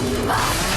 ンバー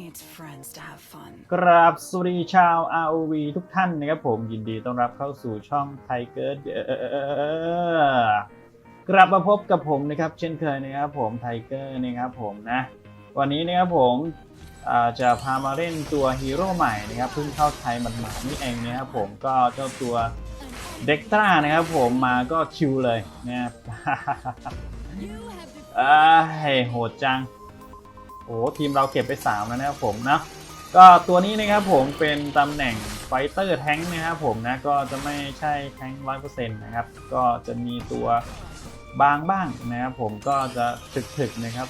needs friends to have fun? กราบสวัสดีชาว ROV ทุกท่านนะครับผมยินดีต้อนรับเข้าสู่ช่องไทเกอร์กลับมาพบกับผมนะครับ เช่นเคยนะครับผมไทเกอร์นะครับผมนะ วันนี้นะครับผมอ่าจะพามาเล่นตัวฮีโร่ใหม่นะครับเพิ่งเข้าไทยมันหมาดๆนี่เองนะครับผมก็เจ้าตัวเด็กตรานะครับผมมาก็คิวเลยนะครับ You have defeated อ้ายโหดจัง โอ้ทีมเราเก็บไป 3 แล้วนะครับผมนะก็ตัวนี้นะครับผมเป็นตำแหน่งไฟเตอร์แท้งนะครับผมนะก็จะไม่ใช่แท้งร้อยเปอร์เซ็นต์นะครับก็จะมีตัวบางบ้างนะครับผมก็จะถึกๆนะครับ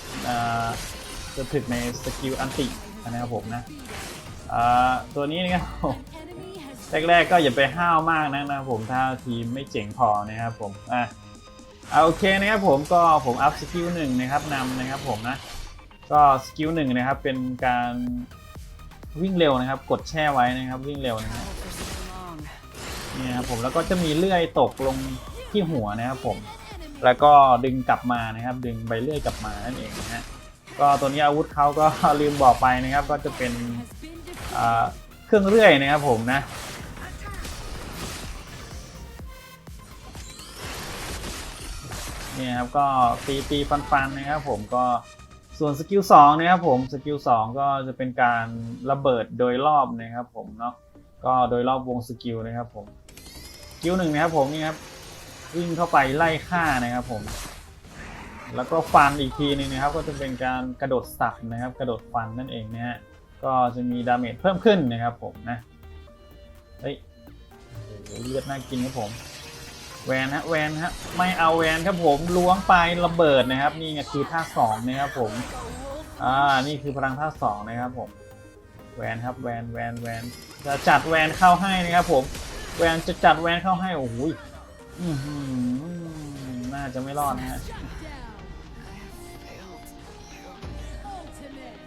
จะถึกในสกิลอันตินะครับผมนะตัวนี้นะครับแรกๆก็อย่าไปห้าวมากนะนะครับผมถ้าทีมไม่เจ๋งพอนะครับผมอะเอาโอเคนะครับผมก็ผมอัพสกิลหนึ่งนะครับนำนะครับผมนะ ก็สกิลหนึ่งนะครับเป็นการวิ่งเร็วนะครับ กดแช่ไว้นะครับ วิ่งเร็วนะครับนี่นะครับผมแล้วก็จะมีเลื่อยตกลงที่หัวนะครับผม แล้วก็ดึงกลับมานะครับ ดึงใบเลื่อยกลับมานั่นเองนะฮะก็ตัวนี้อาวุธเขาก็ลืมบอกไปนะครับ ก็จะเป็นเครื่องเลื่อยนะครับผมนะเนี่ยครับก็ตีตีฟันฟันนะครับผมก็ ส่วนสกิลสองนะครับผมสกิลสองก็จะเป็นการระเบิดโดยรอบนะครับผมเนาะก็โดยรอบวงสกิลนะครับผมสกิลหนึ่งนะครับผมนี่ครับวิ่งเข้าไปไล่ฆ่านะครับผม แล้วก็ฟันอีกทีหนึงนะครับ ก็จะเป็นการกระโดดสับนะครับ กระโดดฟันนั่นเองนะฮะก็จะมีดาเมจเพิ่มขึ้นนะครับผมนะเฮ้ยเลือดน่ากินครับผม แวนฮะแวนฮะไม่เอาแวนครับผมล้วงไประเบิดนะครับ นี่ไงคือท่าสองนะครับผมอ่านี่คือพลังท่าสองนะครับผมแวนครับแวนแวนแวนจะจัดแวนเข้าให้นะครับผม แวนจะจัดแวนเข้าให้โอ้โหยน่าจะไม่รอดนะฮะ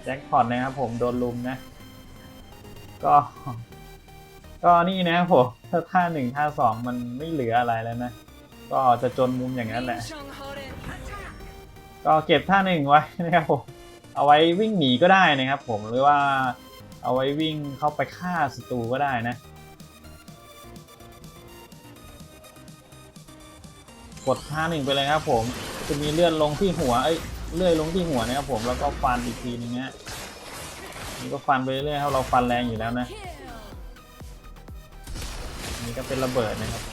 แจ็คพอตนะครับผมโดนลุมนะ ก็ ก็นี่นะครับผมถ้าท่าหนึ่งท่าสองมันไม่เหลืออะไรแล้วนะ ก็จะจนมุมอย่างนั้นแหละ ก็เก็บท่าหนึ่งไว้นะครับผม เอาไว้วิ่งหนีก็ได้นะครับผมหรือว่าเอาไว้วิ่งเข้าไปฆ่าศัตรูก็ได้นะ กดท่าหนึ่งไปเลยครับผมจะมีเลื่อนลงที่หัวเอ้ยเลื่อยลงที่หัวนะครับผมแล้วก็ฟันอีกทีนึงนะนี่ก็ฟันไปเรื่อยครับเราฟันแรงอยู่แล้วนะ นี่ก็เป็นระเบิดนะครับ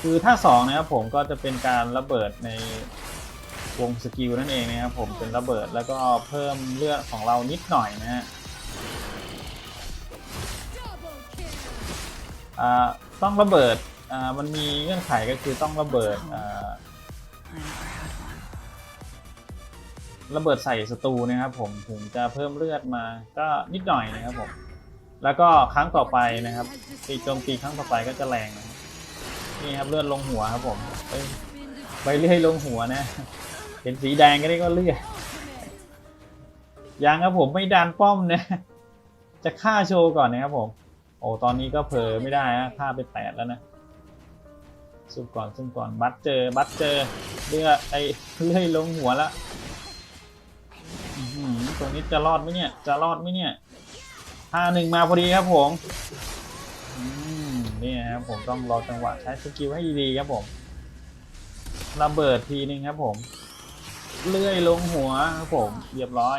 คือท่าสองนะครับผมก็จะเป็นการระเบิดในวงสกิลนั่นเองนะครับผมเป็นระเบิดแล้วก็เพิ่มเลือดของเรานิดหน่อยนะฮะอ่าต้องระเบิดอ่ามันมีเงื่อนไขก็คือต้องระเบิดระเบิดใส่ศัตรูนะครับผมถึงจะเพิ่มเลือดมาก็นิดหน่อยนะครับผม แล้วก็ครั้งต่อไปนะครับตีโจมตีครั้งต่อไปก็จะแรงนะนี่ครับเลือดลงหัวครับผมเอ้ย Been ใบเลื่อยลงหัวนะ เห็นสีแดงก็ได้ก็เลือดยังครับผมไม่ดันป้อมนะ จะฆ่าโชว์ก่อนนะครับผม โอ้ตอนนี้ก็เผลอไม่ได้นะฆ่าไปแปดแล้วนะซุ่มก่อนซุ่มก่อนบัตเจอบัตเจอเลือดไอเลื่อยลงหัวละอื้อหือตรงนี้จะรอดไหมเนี่ย จะรอดไหมเนี่ย ท่าหนึ่งมาพอดีครับผมอืมนี่นะครับผมต้องรอจังหวะใช้สกิลให้ดีครับผมระเบิดทีนึงครับผมเลื่อยลงหัวครับผมเรียบร้อย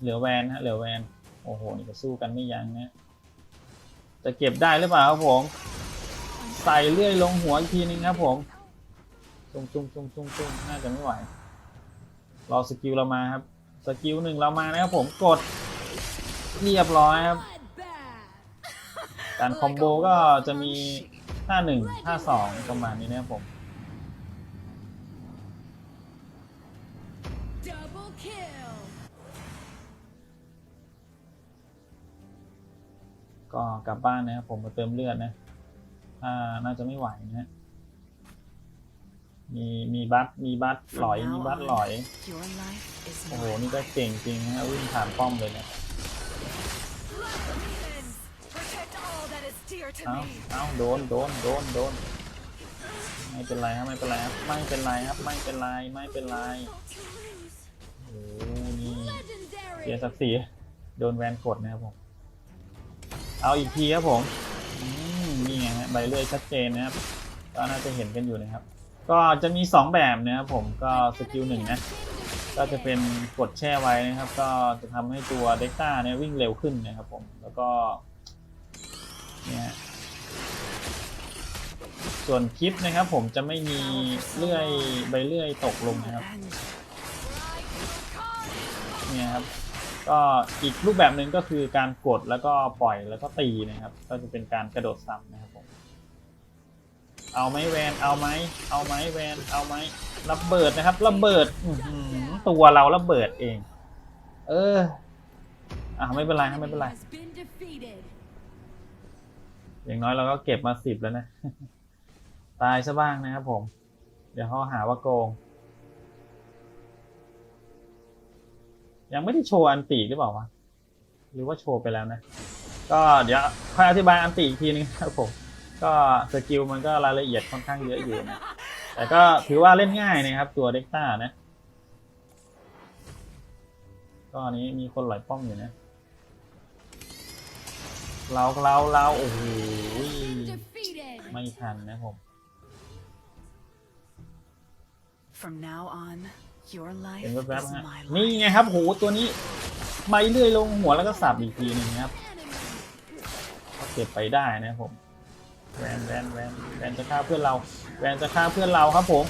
เหลือแวนฮะเหลือแวนโอ้โหนี่ก็สู้กันไม่ยั้งนะจะเก็บได้หรือเปล่าครับผมใส่เลื่อยลงหัวอีกทีนึงครับผมจุ้งจุ้งจุ้งจุ้งจุ้งน่าจะไม่ไหวรอสกิลเรามาครับสกิลหนึ่งเรามานะครับผมกด เรียบร้อยครับ Bloodbath. การคอมโบก็จะมีท่าหนึ่งท่าสองประมาณนี้นะครับผม Double kill. ก็กลับบ้านนะครับผมมาเติมเลือดนะถ้าน่าจะไม่ไหวนะฮะมีมีบัตมีบัตหลอย มีบัตหลอย Your life is โอ้โห mine. นี่ก็เก่งจริงนะฮะวิ่งผ่านป้อมเลยนะ เอ้า me. เอ้าโดน โดน โดน โดน ไม่เป็นไรครับ ไม่เป็นไรครับ ไม่เป็นไรครับ ไม่เป็นไร ไม่เป็นไร โอ้โหนี่เสีย Legendary. ศักดิ์ศรี โดนแวนกดนะครับผม เอาอีกทีครับผมอืมนี่ไงฮะใบเลื่อยชัดเจนนะครับ ก็น่าจะเห็นกันอยู่นะครับ ก็จะมี 2 แบบนะครับผม ก็สกิลหนึ่งนะ ก็จะเป็นกดแช่ไว้นะครับ ก็จะทำให้ตัวเด็กต้าเนี่ยวิ่งเร็วขึ้นนะครับผมแล้วก็เนี่ยส่วนคลิปนะครับ ผมจะไม่มีเลื่อยใบเลื่อยตกลงนะครับเนี่ยครับก็อีกรูปแบบหนึ่งก็คือการกดแล้วก็ปล่อยแล้วก็ตีนะครับ ก็จะเป็นการกระโดดซ้ำนะครับผมเอาไหมแวนเอาไหมเอาไหมแวนเอาไหมระเบิดนะครับระเบิดอื ตัวเราระเบิดเอง เออ อะไม่เป็นไรครับไม่เป็นไร Has been defeated. อย่างน้อยเราก็เก็บมาสิบแล้วนะ ตายซะบ้างนะครับผม เดี๋ยวเขาหาว่าโกง ยังไม่ได้โชว์อันติหรือเปล่าวะ หรือว่าโชว์ไปแล้วนะ ก็เดี๋ยวค่อยอธิบายอันติอีกทีนึงครับผม ก็สกิลมันก็รายละเอียดค่อนข้างเยอะอยู่นะแต่ก็ถือว่าเล่นง่ายนะครับตัวเด็กต้านะ ก็อันนี้มีคนหลอยป้อมอยู่นะเราเราเราโอ้โห Defeated. ไม่ทันนะผม From now on, your life เห็น is แวบๆฮะ my นี่ life. ไงครับโหตัวนี้ใบเลื่อยลงหัวแล้วก็สับอีกทีหนึงนะครับ Enemy. ก็เก็บไปได้นะครับผมแวนแวนแวนแวนจะฆ่าเพื่อนเรา แวนจะฆ่าเพื่อนเราครับผม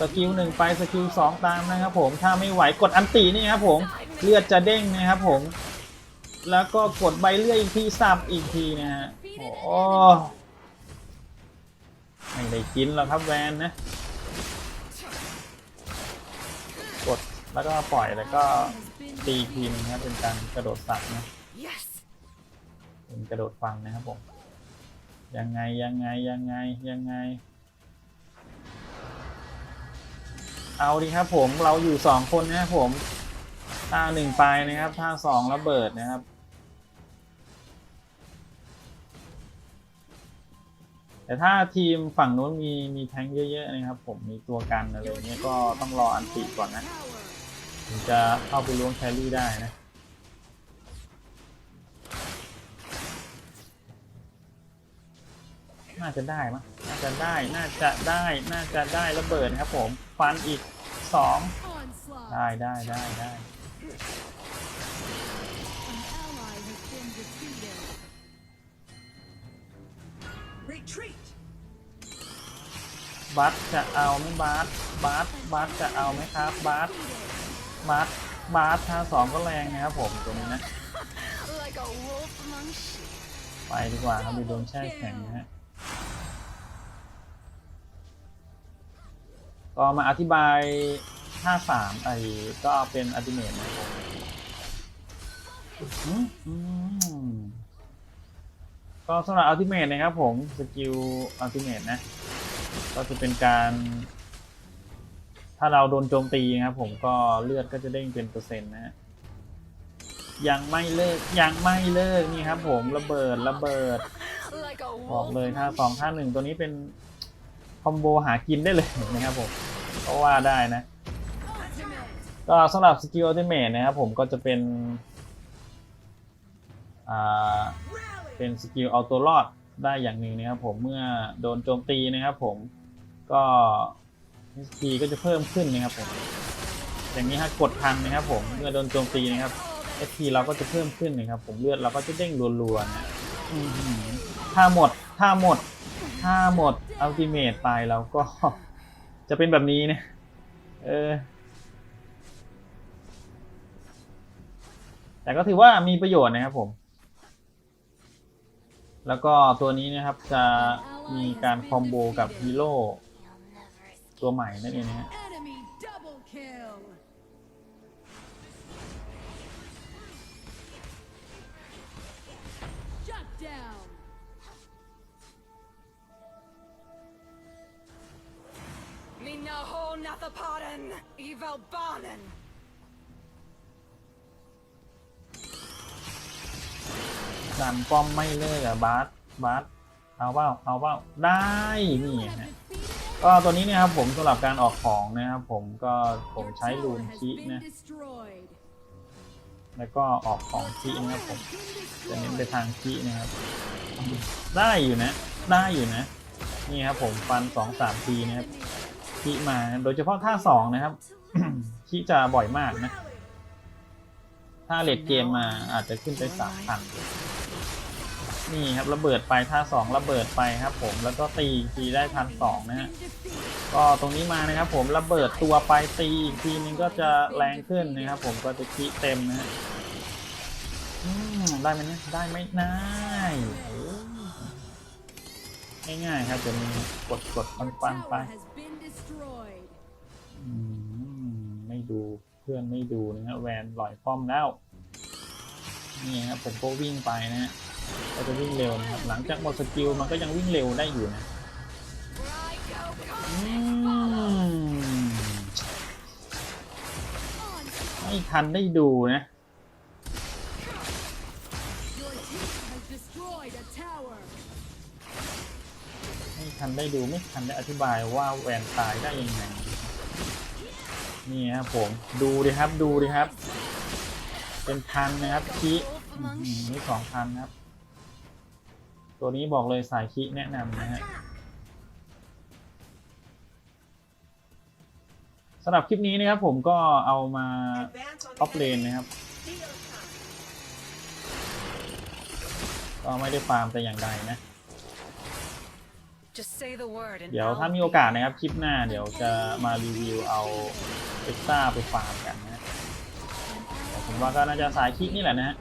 สกิลหนึ่งไปสกิลสองตามนะครับผม ถ้าไม่ไหวกดอันตีนี่ครับผม เลือดจะเด้งนะครับผม แล้วก็กดใบเลื่อยอีกทีสับอีกทีนะฮะโอ้ไม่ได้กินหรอกครับแวนนะ กดแล้วก็ปล่อยแล้วก็ตีอีกทีนะครับเป็นการกระโดดสับนะเป็นกระโดดฟันนะครับผมยังไงยังไงยังไงยังไง เอาดีครับผมเราอยู่สองคนนะครับผม ท่าหนึ่งไปนะครับ ท่าสองระเบิดนะครับแต่ถ้าทีมฝั่งนู้นมีมีแทงเยอะๆนะครับ ผมมีตัวกันอะไรเงี้ยก็ต้องรออันติก่อนนะถึงจะเข้าไปล้วงแครี่ได้นะน่าจะได้มั้น่าจะได้น่าจะได้น่าจะได้ระเบิดนะครับผมฟันอีกสองได้ได้ได้ได้ An ally has been defeated. Retreat. บัสจะเอาไหมบัสบัสบัสจะเอาไหมครับบัสบัสบัสท่าสองก็แรงนะครับผมตัวนี้นะ Like a wolf among sheep. ไปดีกว่าครับไปโดนแช่แข็งนะฮะก็มาอธิบาย ท่าสามไอ้ก็เป็นอัลติเมทนะครับก็สำหรับอัลติเมทนะครับผม สกิลอัลติเมทนะ ก็จะเป็นการ ถ้าเราโดนโจมตีนะครับผมก็เลือดก็จะเด้งเป็นเปอร์เซ็นต์นะฮะยังไม่เลิกยังไม่เลิกนี่ครับผมระเบิดระเบิดบอกเลยท่าสองท่าหนึ่งตัวนี้เป็นคอมโบหากินได้เลยนะครับผมก็ว่าได้นะ ก็สำหรับสกิลอัลติเมทนะครับผมก็จะเป็นอ่าเป็นสกิลเอาตัวรอดได้อย่างหนึ่งนะครับผมเมื่อโดนโจมตีนะครับผมก็ SP ก็จะเพิ่มขึ้นนะครับผมอย่างนี้ฮะกดทันนะครับผมเมื่อโดนโจมตีนะครับ SP เราก็จะเพิ่มขึ้นนะครับผมเลือดเราก็จะเด้งรัวๆนะถ้าหมดถ้าหมดถ้าหมดอัลติเมทไปเราก็จะเป็นแบบนี้เนี่ยเออ แต่ก็ถือว่ามีประโยชน์นะครับผม แล้วก็ตัวนี้นะครับจะมีการคอมโบกับฮีโร่ตัวใหม่นั่นเองนะฮะ Enemy double kill. Shut down. Minna ho nathapaden, eval banen. ดัน ป้อมไม่เลิกอะบาสบาสเอาเปล่าเอาเปล่าได้นี่ฮะก็ตัวนี้เนะครับผมสำหรับการออกของนะครับผมก็ผมใช้ลูนคิ been นะแล้วก็ออกของคิ tower นะครับผมจะเน้นไปทางคินะครับ ได้อยู่นะ ได้อยู่นะ นี่ครับผมฟันสองสามทีนะครับคิมาโดยเฉพาะท่าสองนะครับคิจะบ่อยมากนะ ถ้าเลดเกมมาอาจจะขึ้นไปสามพัน นี่ครับระเบิดไปท่าสองระเบิดไปครับผมแล้วก็ตีอีกทีได้พันสองนะฮะก็ตรงนี้มานะครับผมระเบิดตัวไปตีอีกทีนึงก็จะแรงขึ้นนะครับผมก็จะคิเต็มนะฮะได้ไหมเนี่ยได้ไหมได้เอ้ยง่ายๆครับจะมีกดกดปันปันไปมไม่ดูเพื่อนไม่ดูนะฮะแวนลอยป้อมแล้วนี่ครับผมก็วิ่งไปนะฮะ ก็จะวิ่งเร็วนะครับหลังจากหมดสกิลมันก็ยังวิ่งเร็วได้อยู่นะอืมไม่ทันได้ดูนะ ไม่ทันได้ดูไม่ทันได้อธิบายว่าแวนตายได้ยังไง นี่ครับผมดูดิครับดูดิครับ เป็นพันนะครับคิอื้นี่สองพันครับ ตัวนี้บอกเลยสายคิแนะนำนะฮะสำหรับคลิปนี้นะครับผมก็เอามาออฟเลนนะครับ ก็ไม่ได้ฟาร์มแต่อย่างใดนะ Just say the word and เดี๋ยว I'll ถ้ามี be โอกาสนะครับคลิปหน้าเดี๋ยวจะมารีวิวเอาเอ็กซ่าไปฟาร์มกันนะแต่ผมว่าก็น่าจะสายคิกนี่แหละนะฮะ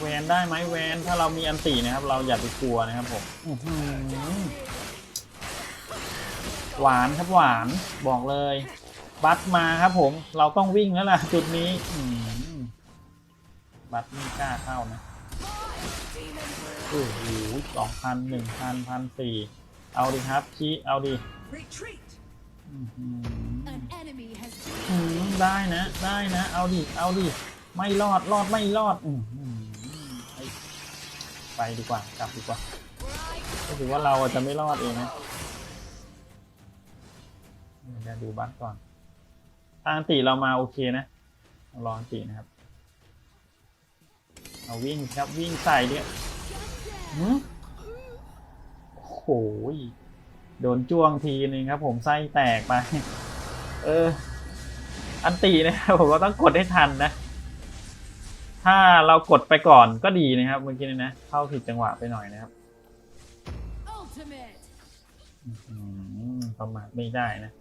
แวนได้ไหมแวนถ้าเรามีอันตีนะครับ เราอย่าไปกลัวนะครับผมอื้อหือหวานครับหวานบอกเลย บัตมาครับผม เราต้องวิ่งแล้วล่ะ จุดนี้อื้อหือบัตไม่กล้าเข้านะโอ้โหสองพันหนึ่งพันพันสี่เอาดิครับชี้เอาดิ retreat. อื้อหือ an enemy has อื been มได้นะ ได้นะ เอาดิ เอาดิ ไม่รอด รอดไม่รอด อืมอืมไป ไปดีกว่ากลับดีกว่าก็ถือว่าเราจะไม่รอดเองนะเดี๋ยวดูบัตก่อนทางตีเรามาโอเคนะเอาลองตีนะครับเอาวิ่งครับวิ่งใส่เนี่ยโอ้โหโดนจ้วงทีนึงครับ ผมไส้แตกไป เออ อันตีนะครับผมก็ต้องกดให้ทันนะ ถ้าเรากดไปก่อนก็ดีนะครับเมื่อกี้เนยนะเข้าผิดจังหวะไปหน่อยนะครับ ultimate. อืมประมาทไม่ได้นะ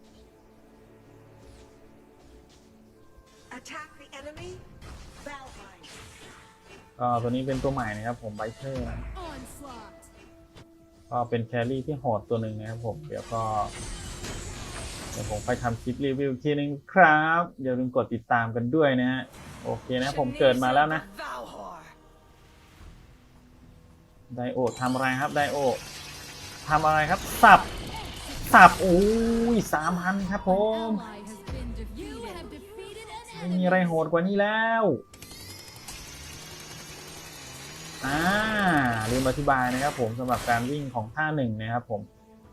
Attack the enemy. Valheim. ก็ตัวนี้เป็นตัวใหม่นะครับผมไบเทอร์นะ Onslaught. ก็เป็นแครี่ที่โหดตัวหนึ่งนะครับผมเดี๋ยวก็เดี๋ยวผมไปทำคลิปรีวิวอีกทีนึงครับอย่าลืมกดติดตามกันด้วยนะฮะ โอเคนะ ผมเกิดมาแล้วนะ ไดโอทำอะไรครับไดโอทำอะไรครับ สับ สับ โอ้ยสามพันครับผม ไม่มีอะไรโหดกว่านี้แล้วอ่าลืมอธิบายนะครับผมสำหรับการวิ่งของท่าหนึ่งนะครับผม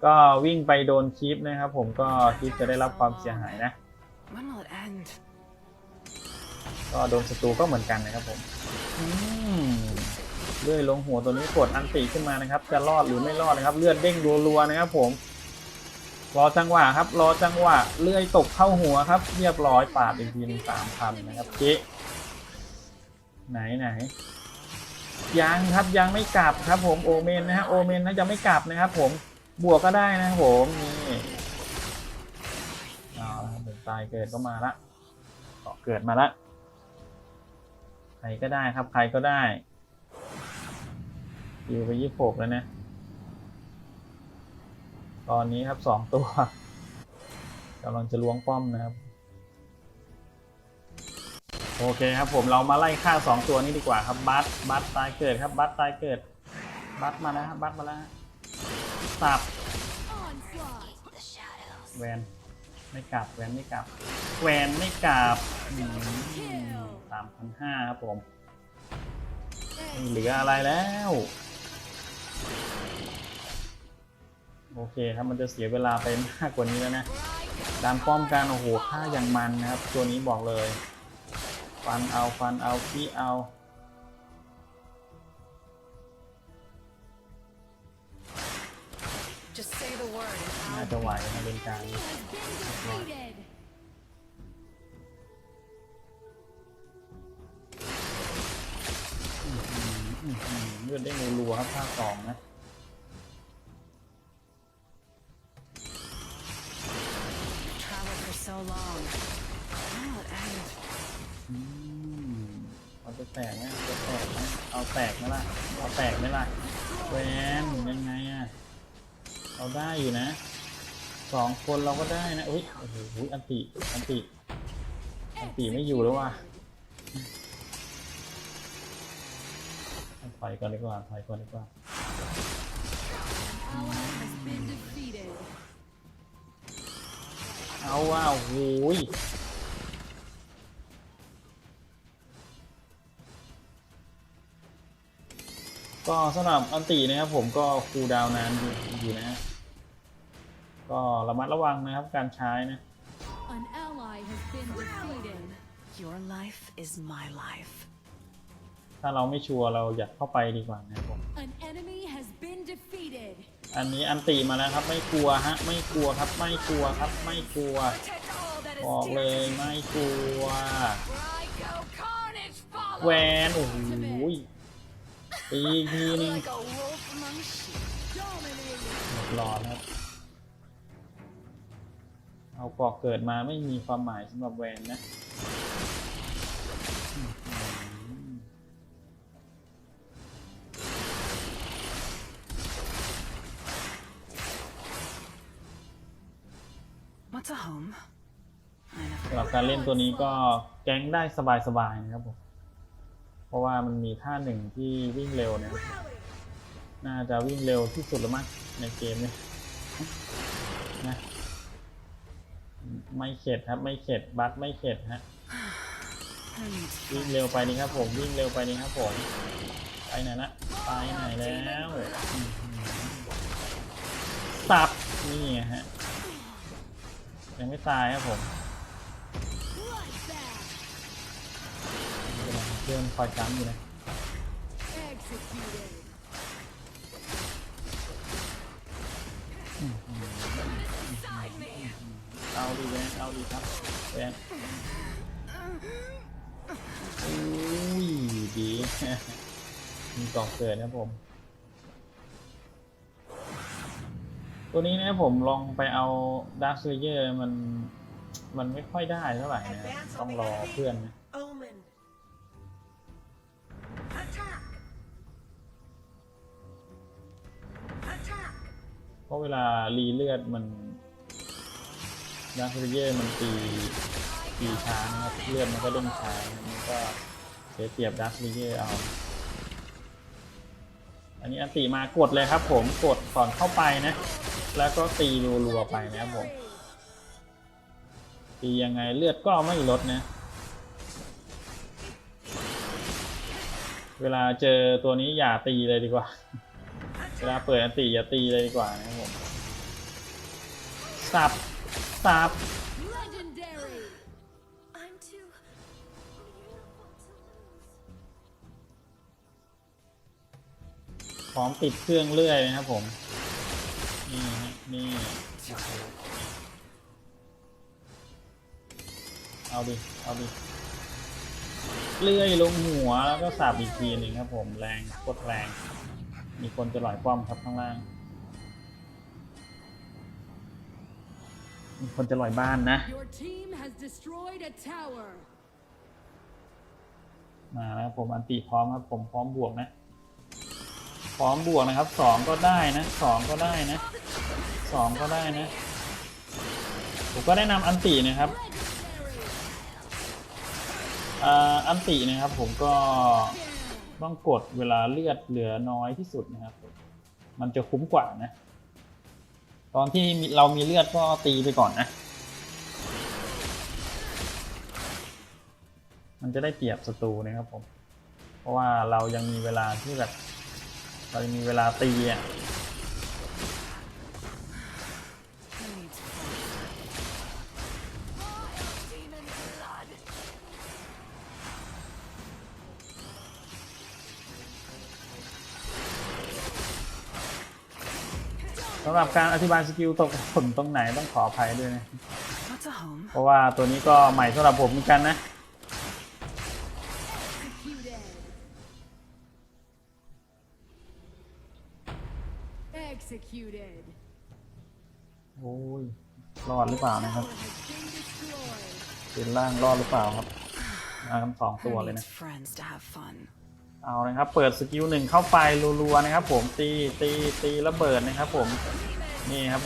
ก็วิ่งไปโดนคลิปนะครับผมก็คลิปจะได้รับความเสียหายนะ ก็โดนศัตรูก็เหมือนกันนะครับผมเลื่อยลงหัวตัวนี้กดอันติขึ้นมานะครับ จะรอดหรือไม่รอดนะครับเลือดเด้งรัวๆนะครับ ผมรอจังหวะครับ รอจังหวะเลื่อยตกเข้าหัวครับ เรียบร้อยปาดอีกทีหนึงสามพันนะครับเจ๊ไหนไหนยังครับยังไม่กลับครับ ผมโอเมนนะฮะโอเมนนะยังไม่กลับนะครับ ผมบวกก็ได้นะครับผมนี่เอาละครับตายเกิดก็มาละเกิดมาละ รก็ได้ครับ ใครก็ได้อยู่ไปยี่หกแล้วนะ ตอนนี้ครับสองตัวกำลังจะล้วงป้อมนะครับ โอเคครับผมเรามาไล่ฆ่าสองตัวนี้ดีกว่าครับ บัสบัสตายเกิดครับ บัสตายเกิด บัสมาแล้วครับบัสมาแล้วสับแวนไม่กลับแวนไม่กลับแวนไม่กลับ สามพันห้าครับผมไม่เหลืออะไรแล้ว โอเคครับมันจะเสียเวลาไปมากกว่านี้แล้วนะดานป้อมกันโอ้โหฆ่าอย่างมันนะครับ ตัวนี้บอกเลย ฟันเอาฟันเอาขี้เอา Just say the word and น่า I'll จะไหวนะเป็นกลาง เลือดได้รัวๆครับภาคสองนะ travel for so long. When will it end? อืมเอาจะแตกไหมจะแตกไหมเอาแตกไหมล่ะ เอาแตกไหมล่ะแหวนยังไงอะเราได้อยู่นะ สองคนเราก็ได้นะอุ้ยโอ้โหอันติ อันติ อันติไม่อยู่แล้วว่ะ อยก่อนดีกว่าถอยก่อนดีกว่า Ally has been defeated. เอาว่าโอ้โหยก็สำหรับอันตินะครับผมก็คูลดาวน์นานอยู่อยู่นะฮะก็ระมัดระวังนะครับการใช้นะ An ally has been defeated. Your life is my life. ถ้าเราไม่ชัวร์เราอยากเข้าไปดีกว่านะครับผม An enemy has been defeated. อันนี้อันติมาแล้วครับไม่กลัวฮะไม่กลัวครับไม่กลัวครับไม่กลัว Protect all that บอกเลยไม่กลัว Psycho carnage แหว follows. นโอ้โหยตีอีกทีนึง Like a wolf among sheep. Dominating. หมดหลอดครับเอากอกเกิดมาไม่มีความหมายสำหรับแวนนะ What's a home? สำหรับการเล่นตัวนี้ก็แก๊งได้สบายๆนะครับผม เพราะว่ามันมีท่าหนึ่งที่วิ่งเร็วนะครับน่าจะวิ่งเร็วที่สุดแล้วมั้งในเกมเนี่ยนะไม่เข็ดครับ ไม่เข็ดบัตไม่เข็ดฮะ Who needs วิ่งเร็วไปนี่ครับผมวิ่งเร็วไปนี่ครับผมไปไหนละไปไหนแล้วอื้อหือสับนี่ฮะ ยังไม่ตายครับผม Bloodbath. เพื่อนคอยจ้ำอยู่นะเอาดีแวนเอาดีครับแวนอุ้ยดีมีกล่องเกิดนะผม ตัวนี้นะครับผมลองไปเอาดาร์คเซเยอร์มัน มันไม่ค่อยได้เท่าไหร่นะต้องรอเพื่อนนะ Omen. Attack. Attack. เพราะเวลารีเลือดมันดาร์คเยอร์มันตีตีช้านะครับเลือดมันก็เด้งช้ามันก็เสียเปรียบดาร์คเยอร์เอาอันนี้อันติมากดเลยครับผมกดก่อนเข้าไปนะ แล้วก็ตีรัวๆไปนะครับผมตียังไงเลือดก็ไม่ลดนะ เวลาเจอตัวนี้อย่าตีเลยดีกว่า เวลาเปิดอันติอย่าตีเลยดีกว่านะครับผมสับสับ Legendary. I'm too beautiful to lose. พร้อมติดเครื่องเลื่อยนะครับผมนี่ฮะ นี่เอาดิ เอาดิ เลื่อยลงหัวแล้วก็สับอีกทีหนึ่งครับผมแรงโคตรแรง มีคนจะหลอยป้อมครับข้างล่าง มีคนจะลอยบ้านนะ Your team has destroyed a tower. มาแล้วผมอันติพร้อมครับผมพร้อมบวกนะ พร้อมบวกนะครับสองก็ได้นะสองก็ได้นะ สองก็ได้นะผมก็ได้นำอันตินะครับอ่าอันตินะครับ ผมก็ต้องกดเวลาเลือดเหลือน้อยที่สุดนะครับ มันจะคุ้มกว่านะ ตอนที่เรามีเลือดก็ตีไปก่อนนะ มันจะได้เปรียบศัตรูนะครับผม เพราะว่าเรายังมีเวลาที่แบบเรายังมีเวลาตีอะำหรับการอธิบายสกิลตกผลตรงไหนต้องขออภัยด้วยนะ What's a home? เพราะว่าตัวนี้ก็ใหม่สำหรับผมเหมือนกันนะ Executed. Executed. โอ้ยรอดหรือเปล่านะครับ Tower has been destroyed. เป็นล่างรอดหรือเปล่าครับมากันสองตัว Who เลย needs นะ เอานะครับ เปิดสกิลหนึ่งเข้าไปรัวๆนะครับ ผมตีตีตีระเบิดนะครับ ผมนี่ครับ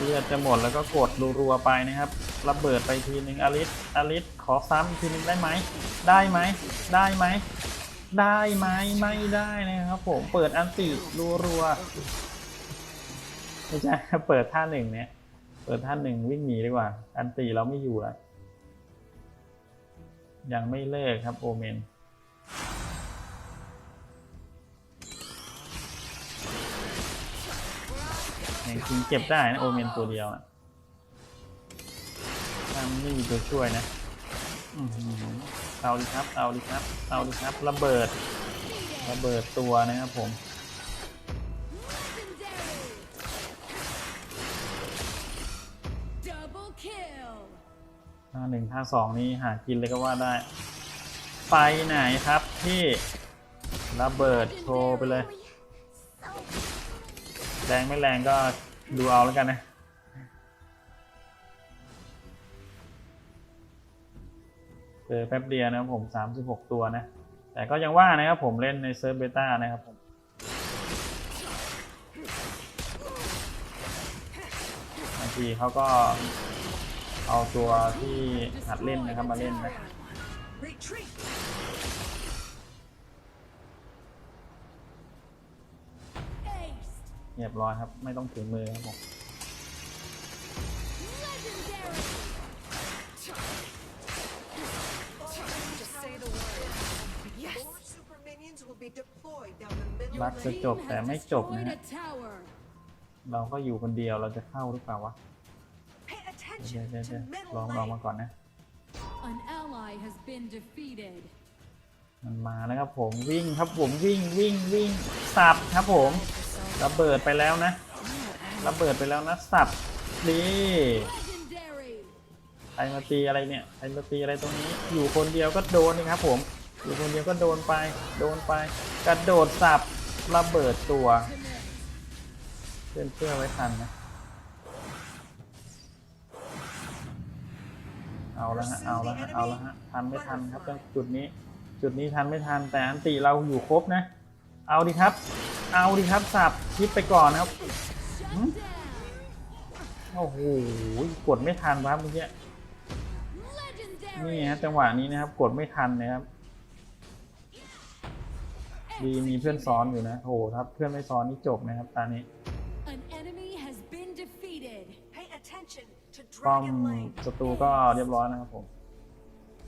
เลือดจะหมดแล้วก็กดรัวๆไปนะครับระเบิดไปทีหนึ่งอลิสอลิสขอซ้ำทีนึงได้ไหมได้ไหมได้ไหมได้ไหมไม่ได้นะครับ ผมเปิดอันติรัวๆไม่ใช่เปิดท่าหนึ่งเนี่ยเปิดท่าหนึ่งวิ่งหนีดีกว่า อันติเราไม่อยู่แล้วยังไม่เลิกครับโอเมน ยังจริงเก็บได้นะโอเมนตัวเดียวนะถ้ามันไม่มีตัวช่วยนะเอาดิครับเอาดิครับเอาดิครับระเบิดระเบิดตัวนะครับผมท่าหนึ่งท่าสองนี่หากินเลยก็ว่าได้ ไปไหนครับพี่ระเบิดโชว์ไปเลย แรงไม่แรงก็ดูเอาแล้วกันนะเจอแป๊บเดียวนะครับผม 36 ตัวนะ แต่ก็ยังว่านะครับผมเล่นในเซิร์ฟเบต้านะครับผมบางทีเขาก็เอาตัวที่หัดเล่นนะครับมาเล่นนะ เรียบร้อยครับ ไม่ต้องถึงมือครับผม Legendary. Just say the word. Yes. More super minions will be deployed down the middle รัก of จะ the จบแต่ไม่จบนะ Destroyed ฮะ a tower. เราก็อยู่คนเดียวเราจะเข้าหรือเปล่าวะ Pay เดี๋ยว attention เดี๋ยว to เดี๋ยว middle ลองลอง lane. มาก่อนนะ An ally has been defeated. มันมาแล้วครับผมวิ่งครับผมวิ่งวิ่งวิ่งสับครับผม ระเบิดไปแล้วนะระเบิดไปแล้วนะสับดีใครมาตีอะไรเนี่ยใครมาตีอะไรตรงนี้ อยู่คนเดียวก็โดนนะครับผม อยู่คนเดียวก็โดนไป โดนไป กระโดดสับระเบิดตัวเพื่อนเพื่อไว้ทันนะ เอาละฮะ เอาละฮะ เอาละฮะ ทันไม่ทันครับจุดนี้ จุดนี้ทันไม่ทันแต่อันติเราอยู่ครบนะ เอาดิครับ เอาดิครับสับคิดไปก่อนนะครับ Shut Hmm? down. โอ้โหกดไม่ทันครับเมื่อกี้นี่ Legendary. ฮะจังหวะนี้นะครับ กดไม่ทันนะครับ ดีมีเพื่อนซ้อนอยู่นะโอ้โหถ้าเพื่อนไม่ซ้อนนี่จบนะครับตอนนี้ An enemy has been defeated. Pay attention to ป้อม Dragon Lane. ศัตรูก็เรียบร้อยนะครับผม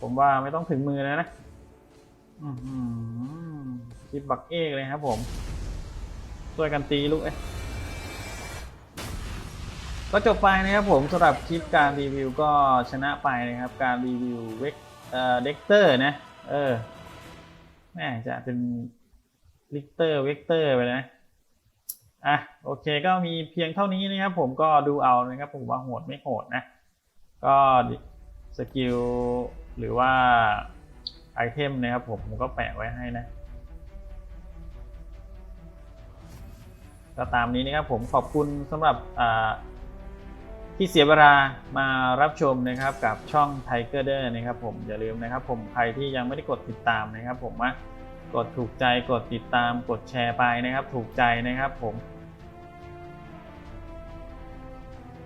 ผมว่าไม่ต้องถึงมือแล้วนะ อือหือคลิปบักเอกเลยครับผมช่วยกันตีลูกเอ้ยก็จบไปนะครับผมสำหรับคลิปการรีวิวก็ชนะไปนะครับ การรีวิวเวกเอ่อเด็กเตอร์นะ เออแม่จะเป็นลิกเตอร์เวกเตอร์ไปนะอะโอเคก็มีเพียงเท่านี้นะครับผมก็ดูเอานะครับผมว่าโหดไม่โหดนะ ก็สกิลหรือว่า ไอเทมนะครับผมผมก็แปะไว้ให้นะก็ตามนี้นะครับผมขอบคุณสำหรับที่เสียเวลามารับชมนะครับกับช่อง Tiger d e r นะครับผมอย่าลืมนะครับผมใครที่ยังไม่ได้กดติดตามนะครับผมว่ากดถูกใจกดติดตามกดแชร์ไปนะครับ ถูกใจนะครับผม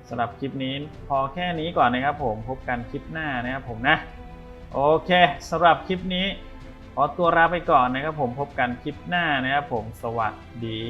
สำหรับคลิปนี้พอแค่นี้ก่อนนะครับผมพบกันคลิปหน้านะครับผมนะ โอเคสำหรับคลิปนี้ ขอตัวลาไปก่อนนะครับผมพบกันคลิปหน้านะครับผมสวัสดี